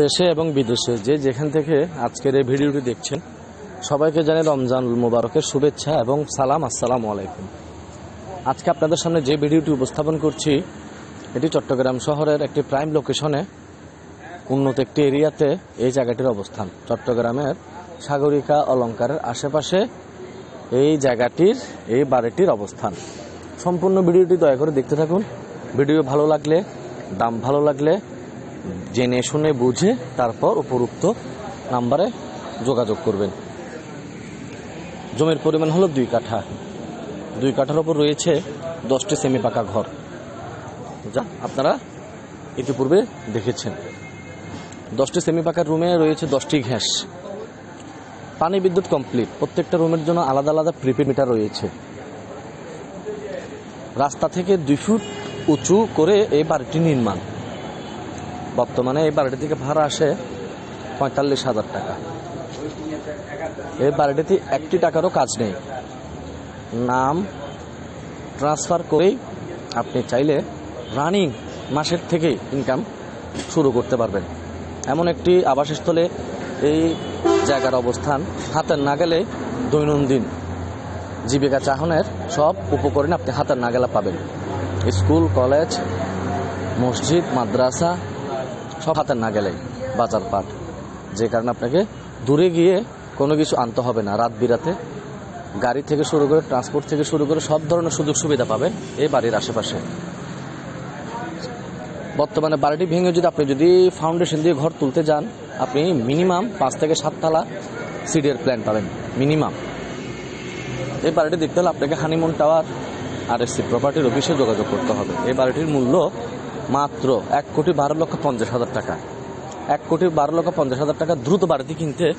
দেশে এবং বিদেশে যে যেখান থেকে আজকের এই ভিডিওটি দেখছেন, সবাইকে জানাই রমজান মুবারকের শুভেচ্ছা এবং সালাম, আসসালামু আলাইকুম। আজকে আপনাদের সামনে যে ভিডিওটি উপস্থাপন করছি, এটি চট্টগ্রাম শহরের একটি প্রাইম লোকেশনে উন্নত একটি এরিয়াতে এই জায়গাটির অবস্থান। চট্টগ্রামের সাগরিকা অলঙ্কারের আশেপাশে এই জায়গাটির, এই বাড়িটির অবস্থান। সম্পূর্ণ ভিডিওটি দয়া করে দেখতে থাকুন। ভিডিও ভালো লাগলে, দাম ভালো লাগলে জেনে শুনে বুঝে তারপর উপরুক্ত নাম্বারে যোগাযোগ করবেন। জমির পরিমাণ হলো দুই কাঠা। দুই কাঠার ওপর রয়েছে দশটি সেমি পাকা ঘর, যা আপনারা ইতিপূর্বে দেখেছেন। দশটি সেমি পাকা রুমে রয়েছে দশটি ঘ্যাস পানি বিদ্যুৎ কমপ্লিট। প্রত্যেকটা রুমের জন্য আলাদা আলাদা প্রিপেড মিটার রয়েছে। রাস্তা থেকে দুই ফুট উঁচু করে এই বাড়িটি নির্মাণ। বর্তমানে এই বাড়িটি থেকে ভাড়া আসে পঁয়তাল্লিশ হাজার টাকা। এই বাড়িটিতে একটি টাকারও কাজ নেই। নাম ট্রান্সফার করেই আপনি চাইলে রানিং মাসের থেকেই ইনকাম শুরু করতে পারবেন। এমন একটি আবাসস্থলে এই জায়গার অবস্থান হাতের নাগালে দৈনন্দিন জীবিকা চাহনের সব উপকরণ আপনি হাতের নাগালে পাবেন। স্কুল, কলেজ, মসজিদ, মাদ্রাসা সব হাতের নাগালে বাজার পাট। যে কারণে আপনাকে দূরে গিয়ে কোনো কিছু আনতে হবে না। রাত বিরাতে গাড়ি থেকে শুরু করে ট্রান্সপোর্ট থেকে শুরু করে সব ধরনের সুযোগ সুবিধা পাবে এই বাড়ির আশেপাশে। বর্তমানে বাড়িটি ভেঙে যদি আপনি যদি ফাউন্ডেশন দিয়ে ঘর তুলতে যান, আপনি মিনিমাম পাঁচ থেকে সাততলা সিডির প্ল্যান পাবেন। মিনিমাম এই বাড়িটি দেখতে হলে আপনাকে honeymoon tower R S C প্রপার্টির অফিসে যোগাযোগ করতে হবে। এই বাড়িটির মূল্য মাত্র এক কোটি বারো লক্ষ পঞ্চাশ হাজার টাকা। এক কোটি বারো লক্ষ পঞ্চাশ হাজার টাকা দ্রুত বাড়িতে কিনতে